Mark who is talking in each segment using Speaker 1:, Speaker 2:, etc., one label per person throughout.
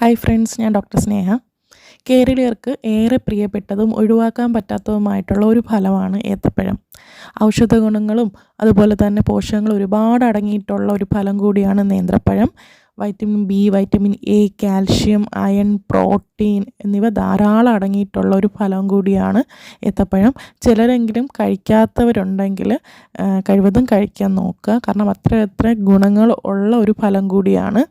Speaker 1: Hi friends ഞാൻ doctor Sneha. കേരളീയർക്ക് ഏറെ പ്രിയപ്പെട്ടതും ഒഴിവാക്കാൻ പറ്റാത്തതുമായിട്ടുള്ള ഒരു ഫലമാണ് ഏത്തപ്പഴം. ഔഷധ ഗുണങ്ങളും അതുപോലെ തന്നെ പോഷകങ്ങൾ ഒരുപാട് അടങ്ങിയിട്ടുള്ള ഒരു ഫലം കൂടിയാണ് നേന്ത്രപ്പഴം. Vitamin B vitamin A calcium iron protein എന്നിവ ധാരാളം അടങ്ങിയിട്ടുള്ള ഒരു ഫലം കൂടിയാണ് ഏത്തപ്പഴം. ചിലരെങ്കിലും കഴിക്കാത്തവരുണ്ടെങ്കിൽ കഴിവതും കഴിക്കാൻ നോക്കുക. കാരണം അത്ര അത്ര ഗുണങ്ങൾ ഉള്ള ഒരു ഫലം കൂടിയാണ്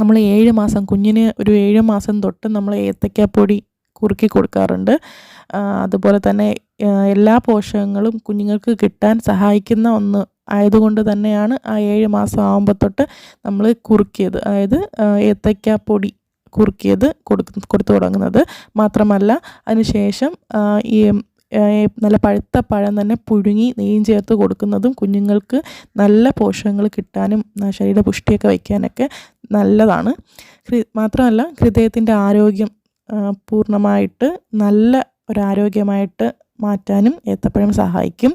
Speaker 1: നമ്മൾ ഏഴ് മാസം കുഞ്ഞിന് ഒരു ഏഴ് മാസം തൊട്ട് നമ്മൾ ഏത്തയ്ക്കാപ്പൊടി കുറുക്കി കൊടുക്കാറുണ്ട്. അതുപോലെ തന്നെ എല്ലാ പോഷകങ്ങളും കുഞ്ഞുങ്ങൾക്ക് കിട്ടാൻ സഹായിക്കുന്ന ഒന്ന് ആയതുകൊണ്ട് തന്നെയാണ് ആ ഏഴ് മാസം ആകുമ്പോൾ തൊട്ട് നമ്മൾ കുറുക്കിയത്. അതായത് ഏത്തയ്ക്കാപ്പൊടി കുറുക്കിയത് കൊടുക്ക് കൊടുത്തു തുടങ്ങുന്നത്. മാത്രമല്ല അതിനുശേഷം ഈ നല്ല പഴുത്ത പഴം തന്നെ പുഴുങ്ങി നെയ്യും ചേർത്ത് കൊടുക്കുന്നതും കുഞ്ഞുങ്ങൾക്ക് നല്ല പോഷകങ്ങൾ കിട്ടാനും ശരീരപുഷ്ടിയൊക്കെ വയ്ക്കാനൊക്കെ നല്ലതാണ്. മാത്രമല്ല ഹൃദയത്തിന്റെ ആരോഗ്യം പൂർണമായിട്ട് നല്ല ഒരാരോഗ്യമായിട്ട് മാറ്റാനും ഏത്തപ്പഴം സഹായിക്കും.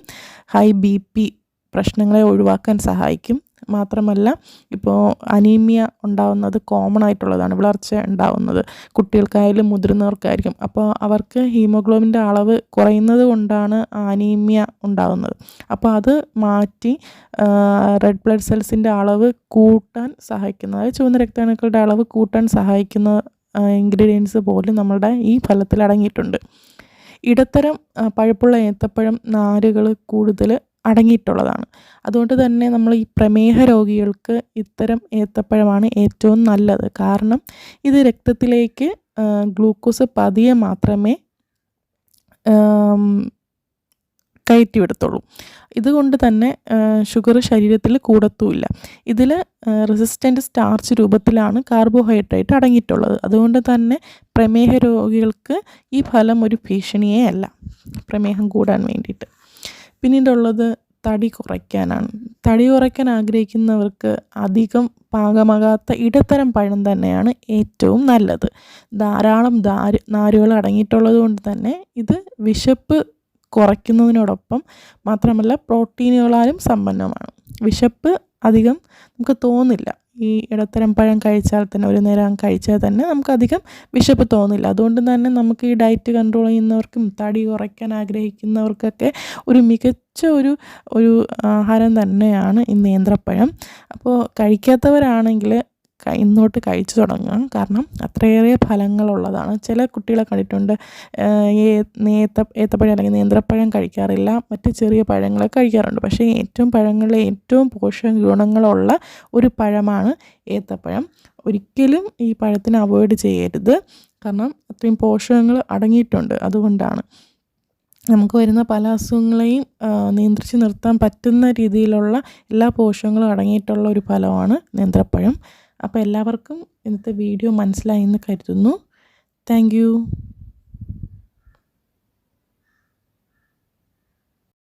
Speaker 1: ഹൈ ബി പി പ്രശ്നങ്ങളെ ഒഴിവാക്കാൻ സഹായിക്കും. മാത്രമല്ല ഇപ്പോൾ അനീമിയ ഉണ്ടാവുന്നത് കോമൺ ആയിട്ടുള്ളതാണ് വിളർച്ച ഉണ്ടാവുന്നത്. കുട്ടികൾക്കായാലും മുതിർന്നവർക്കായിരിക്കും. അപ്പോൾ അവർക്ക് ഹീമോഗ്ലോബിന്റെ അളവ് കുറയുന്നത് കൊണ്ടാണ് അനീമിയ ഉണ്ടാകുന്നത് അപ്പോൾ അത് മാറ്റി റെഡ് ബ്ലഡ് സെൽസിന്റെ അളവ് കൂട്ടാൻ സഹായിക്കുന്ന അതായത് ചുവന്ന രക്താണുക്കളുടെ അളവ് കൂട്ടാൻ സഹായിക്കുന്ന ഇൻഗ്രീഡിയൻസ് പോലും നമ്മളുടെ ഈ ഫലത്തിൽ അടങ്ങിയിട്ടുണ്ട്. ഇടത്തരം പഴുപ്പുള്ള ഏത്തപ്പഴം നാരുകൾ കൂടുതൽ അടങ്ങിയിട്ടുള്ളതാണ്. അതുകൊണ്ട് തന്നെ നമ്മൾ ഈ പ്രമേഹ രോഗികൾക്ക് ഇത്തരം ഏത്തപ്പഴമാണ് ഏറ്റവും നല്ലത്. കാരണം ഇത് രക്തത്തിലേക്ക് ഗ്ലൂക്കോസ് പതിയെ മാത്രമേ കയറ്റിവിടത്തുള്ളൂ. ഇതുകൊണ്ട് തന്നെ ഷുഗർ ശരീരത്തിൽ കൂടത്തുമില്ല. ഇതിൽ റെസിസ്റ്റന്റ് സ്റ്റാർച്ച് രൂപത്തിലാണ് കാർബോഹൈഡ്രേറ്റ് അടങ്ങിയിട്ടുള്ളത്. അതുകൊണ്ട് തന്നെ പ്രമേഹ രോഗികൾക്ക് ഈ ഫലം ഒരു ഭീഷണിയേ അല്ല. പ്രമേഹം കൂടാൻ വേണ്ടിയിട്ട്. പിന്നീടുള്ളത് തടി കുറയ്ക്കാനാണ്. തടി കുറയ്ക്കാൻ ആഗ്രഹിക്കുന്നവർക്ക് അധികം പാകമാകാത്ത ഇടത്തരം പഴം തന്നെയാണ് ഏറ്റവും നല്ലത്. ധാരാളം ദാര് നാരുകൾ അടങ്ങിയിട്ടുള്ളത് കൊണ്ട് തന്നെ ഇത് വിശപ്പ് കുറയ്ക്കുന്നതിനോടൊപ്പം മാത്രമല്ല പ്രോട്ടീനുകളാലും സമ്പന്നമാണ്. വിശപ്പ് അധികം നമുക്ക് തോന്നില്ല. ഈ ഇടത്തരം പഴം കഴിച്ചാൽ തന്നെ ഒരു നേരം കഴിച്ചാൽ തന്നെ നമുക്കധികം വിശപ്പ് തോന്നില്ല. അതുകൊണ്ട് തന്നെ നമുക്ക് ഈ ഡയറ്റ് കൺട്രോൾ ചെയ്യുന്നവർക്കും തടി കുറയ്ക്കാൻ ആഗ്രഹിക്കുന്നവർക്കൊക്കെ ഒരു മികച്ച ഒരു ഒരു ആഹാരം തന്നെയാണ് ഈ നേന്ത്രപ്പഴം. അപ്പോൾ കഴിക്കാത്തവരാണെങ്കിൽ ഇന്നോട്ട് കഴിച്ചു തുടങ്ങാം കാരണം അത്രയേറെ ഫലങ്ങളുള്ളതാണ്. ചില കുട്ടികളെ കണ്ടിട്ടുണ്ട് ഏത്ത ഏത്തപ്പഴം അല്ലെങ്കിൽ നേന്ത്രപ്പഴം കഴിക്കാറില്ല. മറ്റ് ചെറിയ പഴങ്ങളെ കഴിക്കാറുണ്ട്. പക്ഷേ ഏറ്റവും പഴങ്ങളിലെ ഏറ്റവും പോഷക ഗുണങ്ങളുള്ള ഒരു പഴമാണ് ഏത്തപ്പഴം. ഒരിക്കലും ഈ പഴത്തിനെ അവോയ്ഡ് ചെയ്യരുത്. കാരണം അത്രയും പോഷകങ്ങൾ അടങ്ങിയിട്ടുണ്ട്. അതുകൊണ്ടാണ്. നമുക്ക് വരുന്ന പല അസുഖങ്ങളെയും നിയന്ത്രിച്ച് നിർത്താൻ പറ്റുന്ന രീതിയിലുള്ള എല്ലാ പോഷകങ്ങളും അടങ്ങിയിട്ടുള്ള ഒരു ഫലമാണ് നേന്ത്രപ്പഴം. അപ്പോൾ എല്ലാവർക്കും ഇന്നത്തെ വീഡിയോ മനസ്സിലായി എന്ന് കരുതുന്നു. താങ്ക്